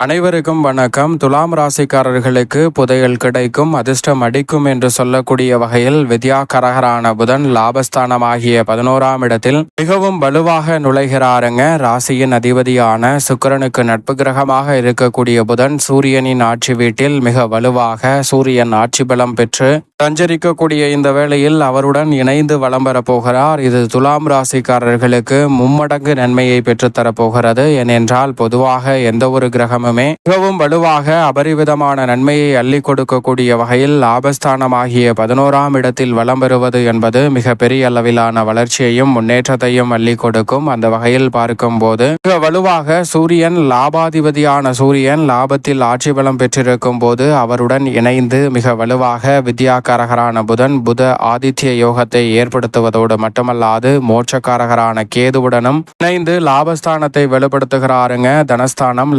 அனைவருக்கும் வணக்கம். துலாம் ராசிக்காரர்களுக்கு புதையல் கிடைக்கும் அதிர்ஷ்டம் அடிக்கும் என்று சொல்லக்கூடிய வகையில் வித்யாகரகரான புதன் லாபஸ்தானமாகிய பதினோராம் இடத்தில் மிகவும் வலுவாக நுழைகிறாருங்க. ராசியின் அதிபதியான சுக்கிரனுக்கு நட்பு கிரகமாக இருக்கக்கூடிய புதன் சூரியனின் ஆட்சி வீட்டில் மிக வலுவாக சூரியன் ஆட்சி பலம் பெற்று சஞ்சரிக்கக்கூடிய இந்த வேளையில் அவருடன் இணைந்து வலம் போகிறார். இது துலாம் ராசிக்காரர்களுக்கு மும்மடங்கு நன்மையை பெற்றுத்தரப் போகிறது. ஏனென்றால் பொதுவாக எந்த ஒரு கிரகமும் மிகவும் வலுவாக அபரிவிதமான நன்மையை அள்ளி கொடுக்கக்கூடிய வகையில் லாபஸ்தானமாகிய பதினோராம் இடத்தில் வலம் பெறுவது என்பது மிக பெரிய அளவிலான வளர்ச்சியையும் முன்னேற்றத்தையும் அள்ளி கொடுக்கும் அந்த வகையில் பார்க்கும்போது மிக வலுவாக சூரியன் லாபாதிபதியான சூரியன் லாபத்தில் ஆட்சி பலம் பெற்றிருக்கும் போது அவருடன் இணைந்து மிக வலுவாக வித்யாகாரகரான புதன் புத ஆதித்ய யோகத்தை ஏற்படுத்துவதோடு மட்டுமல்லாது மோட்சக்காரகரான கேதுவுடனும் இணைந்து லாபஸ்தானத்தை வலுப்படுத்துகிறாருங்க. தனஸ்தானம்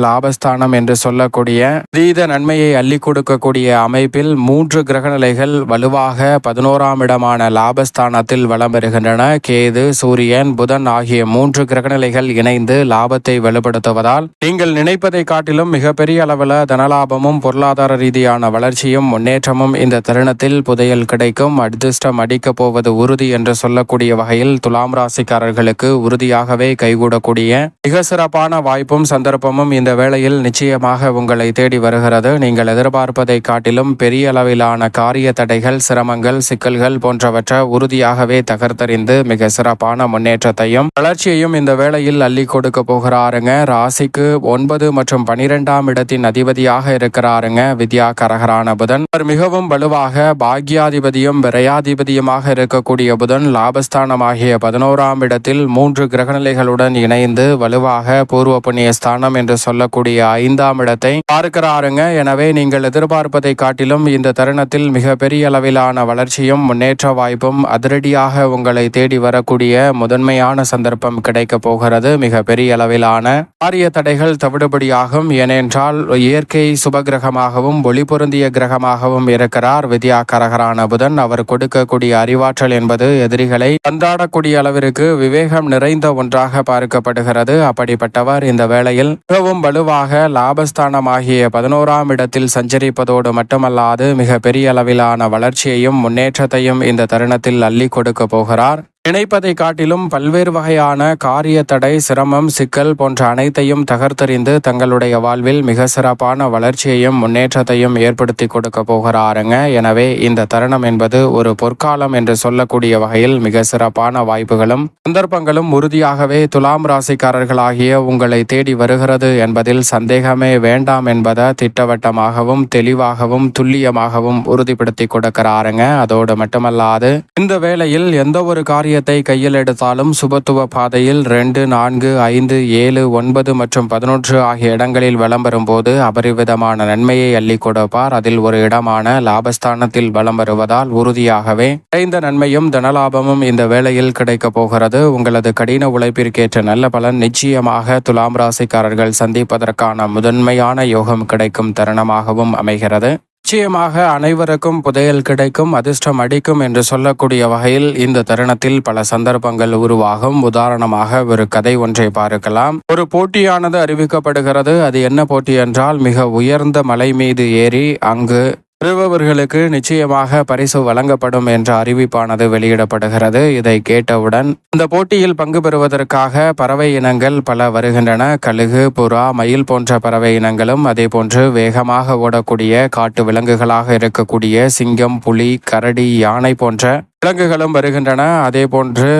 லாபஸ்தானம் என்று சொல்லக்கூடிய தீத நன்மையை அள்ளி கொடுக்கக்கூடிய அமைப்பில் மூன்று கிரகநிலைகள் வலுவாக பதினோராம் இடமான லாபஸ்தானத்தில் வலம் பெறுகின்றன. கேது சூரியன் புதன் ஆகிய மூன்று கிரகநிலைகள் இணைந்து லாபத்தை வலுப்படுத்துவதால் நீங்கள் நினைப்பதை காட்டிலும் மிகப்பெரிய அளவில் தனலாபமும் பொருளாதார ரீதியான வளர்ச்சியும் முன்னேற்றமும் இந்த தருணத்தில் புதையல் கிடைக்கும். அதிர்ஷ்டம் அடிக்கப் போவது உறுதி என்று சொல்லக்கூடிய வகையில் துலாம் ராசிக்காரர்களுக்கு உறுதியாகவே கைகூடக்கூடிய மிக சிறப்பான வாய்ப்பும் சந்தர்ப்பமும் இந்த வேளையில் நிச்சயமாக உங்களை தேடி வருகிறது. நீங்கள் எதிர்பார்ப்பதை காட்டிலும் பெரிய அளவிலான காரிய தடைகள் சிரமங்கள் சிக்கல்கள் போன்றவற்றை உறுதியாகவே தகர்த்தறிந்து மிக சிறப்பான முன்னேற்றத்தையும் வளர்ச்சியையும் இந்த வேளையில் அள்ளி கொடுக்க போகிறாருங்க. ராசிக்கு ஒன்பது மற்றும் பனிரெண்டாம் இடத்தின் அதிபதியாக இருக்கிறாருங்க. வித்யா கரகரான புதன். அவர் மிகவும் வலுவாக பாக்யாதிபதியும் விரையாதிபதியுமாக இருக்கக்கூடிய புதன் லாபஸ்தானமாகிய பதினோராம் இடத்தில் மூன்று கிரகநிலைகளுடன் இணைந்து வலுவாக பூர்வ புண்ணிய ஸ்தானம் என்று சொல்லக்கூடிய ஐந்தாம் இடத்தை பார்க்கிறாருங்க. எனவே நீங்கள் எதிர்பார்ப்பதை காட்டிலும் இந்த தருணத்தில் மிகப்பெரிய அளவிலான வளர்ச்சியும் முன்னேற்ற வாய்ப்பும் அதிரடியாக உங்களை தேடி வரக்கூடிய முதன்மையான சந்தர்ப்பம் கிடைக்க போகிறது. மிக பெரிய அளவிலான காரிய தடைகள் தவிடுபடியாகும். ஏனென்றால் இயற்கை சுபகிரகமாகவும் ஒளி பொருந்திய கிரகமாகவும் இருக்கிறார் வித்யா கரகரான புதன். அவர் கொடுக்கக்கூடிய அறிவாற்றல் என்பது எதிரிகளை கொண்டாடக்கூடிய அளவிற்கு விவேகம் நிறைந்த ஒன்றாக பார்க்கப்படுகிறது. அப்படிப்பட்டவர் இந்த வேளையில் மிகவும் வலுவாக லாபஸ்தானமாகிய பதினோராம் இடத்தில் சஞ்சரிப்பதோடு மட்டுமல்லாது மிக பெரிய அளவிலான வளர்ச்சியையும் முன்னேற்றத்தையும் இந்த தருணத்தில் அள்ளி கொடுக்க போகிறார். நினைப்பதை காட்டிலும் பல்வேறு வகையான காரிய தடை சிரமம் சிக்கல் போன்ற அனைத்தையும் தகர்த்தெறிந்து தங்களுடைய வாழ்வில் மிக சிறப்பான வளர்ச்சியையும் முன்னேற்றத்தையும் ஏற்படுத்தி கொடுக்க போகிறாருங்க. எனவே இந்த தருணம் என்பது ஒரு பொற்காலம் என்று சொல்லக்கூடிய வகையில் மிக சிறப்பான வாய்ப்புகளும் சந்தர்ப்பங்களும் உறுதியாகவே துலாம் ராசிக்காரர்களாகிய உங்களை தேடி வருகிறது என்பதில் சந்தேகமே வேண்டாம் என்பதை திட்டவட்டமாகவும் தெளிவாகவும் துல்லியமாகவும் உறுதிப்படுத்தி கொடுக்கிறாருங்க. அதோடு மட்டுமல்லாது இந்த வேளையில் எந்த ஒரு காரியத்தை கையில் எடுத்தாலும் சுபத்துவ பாதையில் ரெண்டு நான்கு ஐந்து ஏழு ஒன்பது மற்றும் பதினொன்று ஆகிய இடங்களில் வலம் வரும்போது அபரிவிதமான நன்மையை அள்ளி கொடுப்பார். அதில் ஒரு இடமான லாபஸ்தானத்தில் வலம் வருவதால் உறுதியாகவே நிறைந்த நன்மையும் தனலாபமும் இந்த வேளையில் கிடைக்கப் போகிறது. உங்களது கடின உழைப்பிற்கேற்ற நல்ல பலன் நிச்சயமாக துலாம் ராசிக்காரர்கள் சந்திப்பதற்கான முதன்மையான யோகம் கிடைக்கும் தருணமாகவும் அமைகிறது. நிச்சயமாக அனைவருக்கும் புதையல் கிடைக்கும் அதிர்ஷ்டம் அடிக்கும் என்று சொல்லக்கூடிய வகையில் இந்த தருணத்தில் பல சந்தர்ப்பங்கள் உருவாகும். உதாரணமாக ஒரு கதை ஒன்றை பார்க்கலாம். ஒரு போட்டியானது அறிவிக்கப்படுகிறது. அது என்ன போட்டி என்றால் மிக உயர்ந்த மலை மீது ஏறி அங்கு பெறுபவர்களுக்கு நிச்சயமாக பரிசு வழங்கப்படும் என்ற அறிவிப்பானது வெளியிடப்படுகிறது. இதை கேட்டவுடன் இந்த போட்டியில் பங்கு பெறுவதற்காக பறவை இனங்கள் பல வருகின்றன. கழுகு புறா மயில் போன்ற பறவை இனங்களும் அதே போன்று வேகமாக ஓடக்கூடிய காட்டு விலங்குகளாக இருக்கக்கூடிய சிங்கம் புலி கரடி யானை போன்ற விலங்குகளும் வருகின்றன. அதே போன்று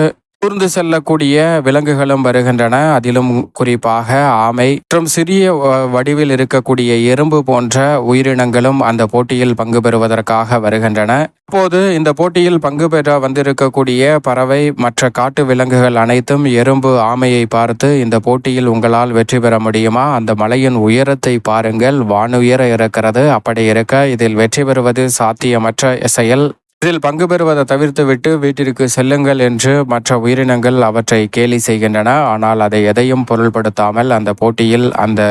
ஊர்ந்து செல்லக்கூடிய விலங்குகளும் வருகின்றன. அதிலும் குறிப்பாக ஆமை. மற்றும் சிறிய வ- வடிவில் இருக்கக்கூடிய எறும்பு போன்ற உயிரினங்களும் அந்த போட்டியில் பங்கு பெறுவதற்காக வருகின்றன. இப்போது இந்த போட்டியில் பங்கு பெற வந்திருக்கக்கூடிய பறவை மற்ற காட்டு விலங்குகள் அனைத்தும் எறும்பு ஆமையை பார்த்து இந்த போட்டியில் உங்களால் வெற்றி பெற முடியுமா? அந்த மலையின் உயரத்தை பாருங்கள். வானுயர இருக்கிறது. அப்படி இருக்க இதில் வெற்றி பெறுவது சாத்தியமற்ற செயல். இதில் பங்கு பெறுவதை தவிர்த்துவிட்டு வீட்டிற்கு செல்லுங்கள் என்று மற்ற உயிரினங்கள் அவற்றை கேலி செய்கின்றன. ஆனால் அதை எதையும் பொருள்படுத்தாமல் அந்த போட்டியில் அந்த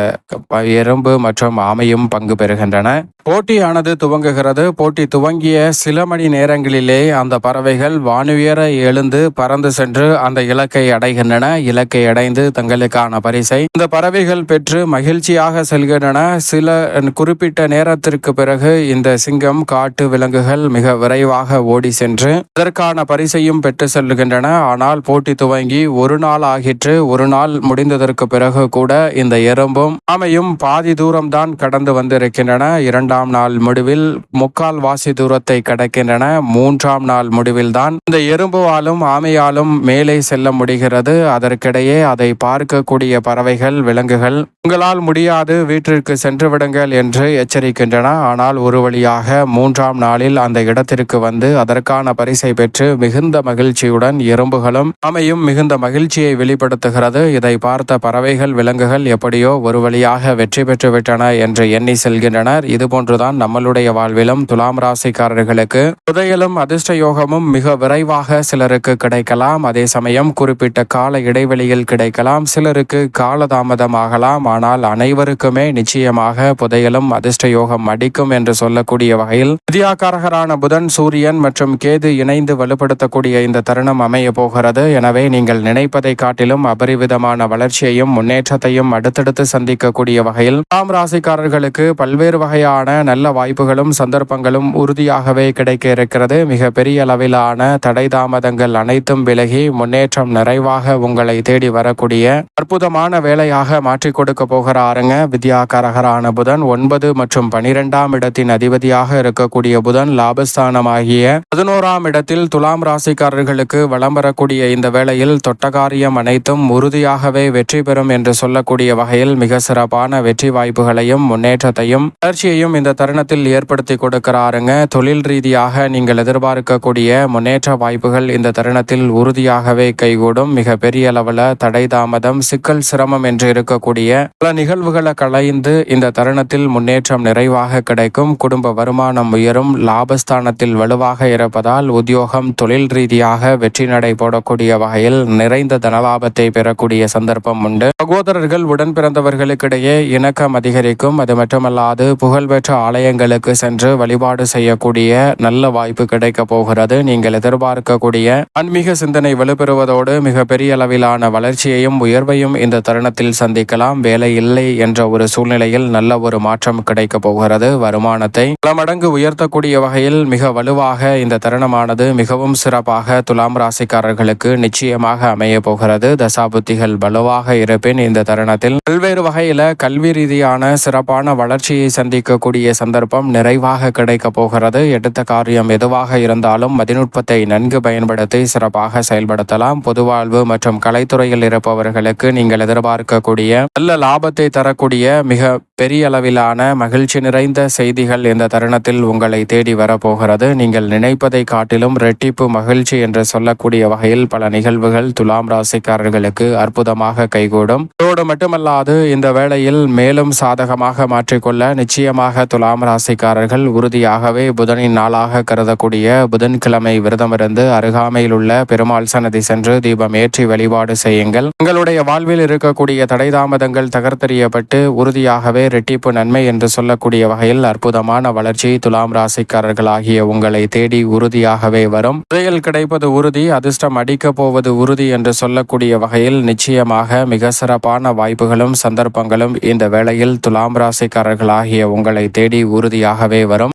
எறும்பு மற்றும் ஆமையும் பங்கு பெறுகின்றன. போட்டியானது துவங்குகிறது. போட்டி துவங்கிய சில மணி நேரங்களிலே அந்த பறவைகள் வானுயர எழுந்து பறந்து சென்று அந்த இலக்கை அடைகின்றன. இலக்கை அடைந்து தங்களுக்கான பரிசை இந்த பறவைகள் பெற்று மகிழ்ச்சியாக செல்கின்றன. சில குறிப்பிட்ட நேரத்திற்கு பிறகு இந்த சிங்கம் காட்டு விலங்குகள் மிக விரைவாக ஓடி சென்று அதற்கான பரிசையும் பெற்று செல்கின்றன ஆனால் போட்டி துவங்கி ஒரு நாள் ஆகிற்று. ஒரு நாள் முடிந்ததற்கு பிறகு கூட இந்த எறும்பும் ஆமையும் பாதி தூரம்தான் கடந்து வந்திருக்கின்றன. இரண்டாம் நாள் முடிவில் முக்கால் வாசி தூரத்தை கடக்கின்றன. மூன்றாம் நாள் முடிவில்தான் இந்த எறும்புவாலும் ஆமையாலும் மேலே செல்ல முடிகிறது. அதற்கிடையே அதை பார்க்கக்கூடிய பறவைகள் விலங்குகள் உங்களால் முடியாது வீட்டிற்கு சென்று விடுங்கள் என்று எச்சரிக்கின்றன. ஆனால் ஒரு வழியாக மூன்றாம் நாளில் அந்த இடத்திற்கு வந்து அதற்கான பரிசை பெற்று மிகுந்த மகிழ்ச்சியுடன் எறும்புகளும் ஆமையும் மிகுந்த மகிழ்ச்சியை வெளிப்படுத்துகிறது. இதை பார்த்த பறவைகள் விலங்குகள் எப்படியோ ஒரு வழியாக வெற்றி பெற்று விட்டன என்று எண்ணி செல்கின்றனர். இதுபோன்றுதான் நம்மளுடைய வாழ்விலும் துலாம் ராசிக்காரர்களுக்கு புதையலும் அதிர்ஷ்ட யோகமும் மிக விரைவாக சிலருக்கு கிடைக்கலாம். அதே சமயம் குறிப்பிட்ட கால இடைவெளியில் கிடைக்கலாம். சிலருக்கு காலதாமதம் ஆகலாம். ஆனால் அனைவருக்குமே நிச்சயமாக புதையலும் அதிர்ஷ்ட யோகம் அடிக்கும் என்று சொல்லக்கூடிய வகையில் விதியாக்காரகரான புதன் சூரியன் மற்றும் கேது இணைந்து வலுப்படுத்தக்கூடிய இந்த தருணம் அமைய போகிறது. எனவே நீங்கள் நினைப்பதை காட்டிலும் அபரிவிதமான வளர்ச்சியையும் முன்னேற்றத்தையும் அடுத்தடுத்து சந்திக்கக்கூடிய வகையில் தாம் ராசிக்காரர்களுக்கு பல்வேறு வகையான நல்ல வாய்ப்புகளும் சந்தர்ப்பங்களும் உறுதியாகவே கிடைக்க இருக்கிறது. மிக பெரிய அளவிலான தடை தாமதங்கள் அனைத்தும் விலகி முன்னேற்றம் நிறைவாக உங்களை தேடி வரக்கூடிய அற்புதமான வேலையாக மாற்றிக் கொடுக்க போகிறாருங்க. வித்யாகரகரான புதன் ஒன்பது மற்றும் பனிரெண்டாம் இடத்தின் அதிபதியாக இருக்கக்கூடிய புதன் லாபஸ்தானமாகி ஆகிய பதினோராம் இடத்தில் துலாம் ராசிக்காரர்களுக்கு வளம் வரக்கூடிய இந்த வேளையில் தொட்டகாரியம் அனைத்தும் உறுதியாகவே வெற்றி பெறும் என்று சொல்லக்கூடிய வகையில் மிக சிறப்பான வெற்றி வாய்ப்புகளையும் முன்னேற்றத்தையும் வளர்ச்சியையும் இந்த தருணத்தில் ஏற்படுத்தி கொடுக்கிறாருங்க. தொழில் ரீதியாக நீங்கள் எதிர்பார்க்கக்கூடிய முன்னேற்ற வாய்ப்புகள் இந்த தருணத்தில் உறுதியாகவே கைகூடும். மிக பெரிய அளவில் தடை தாமதம் சிக்கல் சிரமம் என்று இருக்கக்கூடிய பல நிகழ்வுகளை களைந்து இந்த தருணத்தில் முன்னேற்றம் நிறைவாக கிடைக்கும். குடும்ப வருமானம் உயரும் லாபஸ்தானத்தில் வலுவாக இருப்பதால் உத்தியோகம் தொழில் ரீதியாக வெற்றி நடை போடக்கூடிய வகையில் நிறைந்த தனலாபத்தை பெறக்கூடிய சந்தர்ப்பம் உண்டு. சகோதரர்கள் உடன் பிறந்தவர்களுக்கிடையே இணக்கம் அதிகரிக்கும். அது மட்டுமல்லாது புகழ்பெற்ற ஆலயங்களுக்கு சென்று வழிபாடு செய்யக்கூடிய நல்ல வாய்ப்பு கிடைக்கப் போகிறது. நீங்கள் எதிர்பார்க்கக்கூடிய ஆன்மீக சிந்தனை வலுப்பெறுவதோடு மிக பெரிய அளவிலான வளர்ச்சியையும் உயர்வையும் இந்த தருணத்தில் சந்திக்கலாம். வேலை இல்லை என்ற ஒரு சூழ்நிலையில் நல்ல ஒரு மாற்றம் கிடைக்கப் போகிறது. வருமானத்தை பல மடங்கு உயர்த்தக்கூடிய வகையில் மிக வலுவாக இந்த தருணமானது மிகவும் சிறப்பாக துலாம் ராசிக்காரர்களுக்கு நிச்சயமாக அமைய போகிறது. தசாபுத்திகள் வலுவாக இருப்பின் இந்த தருணத்தில் பல்வேறு வகையில கல்வி ரீதியான சிறப்பான வளர்ச்சியை சந்திக்கக்கூடிய சந்தர்ப்பம் நிறைவாக கிடைக்க போகிறது. எடுத்த காரியம் எதுவாக இருந்தாலும் மதிநுட்பத்தை நன்கு பயன்படுத்தி சிறப்பாக செயல்படுத்தலாம். பொதுவாழ்வு மற்றும் கலைத்துறையில் இருப்பவர்களுக்கு நீங்கள் எதிர்பார்க்கக்கூடிய நல்ல லாபத்தை தரக்கூடிய மிக பெரிய அளவிலான மகிழ்ச்சி நிறைந்த செய்திகள் இந்த தருணத்தில் உங்களை தேடி வரப்போகிறது. நீங்கள் நினைப்பதை காட்டிலும் ரெட்டிப்பு மகிழ்ச்சி என்று சொல்லக்கூடிய வகையில் பல நிகழ்வுகள் துலாம் ராசிக்காரர்களுக்கு அற்புதமாக கைகூடும். அதோடு மட்டுமல்லாது இந்த வேளையில் மேலும் சாதகமாக மாற்றிக்கொள்ள நிச்சயமாக துலாம் ராசிக்காரர்கள் உறுதியாகவே புதனின் நாளாக கருதக்கூடிய புதன்கிழமை விரதமிருந்து அருகாமையில் உள்ள பெருமாள் சன்னதி சென்று தீபம் ஏற்றி வழிபாடு செய்யுங்கள். உங்களுடைய வாழ்வில் இருக்கக்கூடிய தடை தாமதங்கள் தகர்த்தெறியப்பட்டு உறுதியாகவே ரெட்டிப்பு நன்மை என்று சொல்லக்கூடிய வகையில் அற்புதமான வளர்ச்சி துலாம் ராசிக்காரர்கள் ஆகிய உங்களை தேடி உறுதியாகவே வரும். புதையல் கிடைப்பது உறுதி அதிர்ஷ்டம் அடிக்கப் போவது உறுதி என்று சொல்லக்கூடிய வகையில் நிச்சயமாக மிக சிறப்பான வாய்ப்புகளும் சந்தர்ப்பங்களும் இந்த வேளையில் துலாம் ராசிக்காரர்கள் ஆகிய உங்களை தேடி உறுதியாகவே வரும்.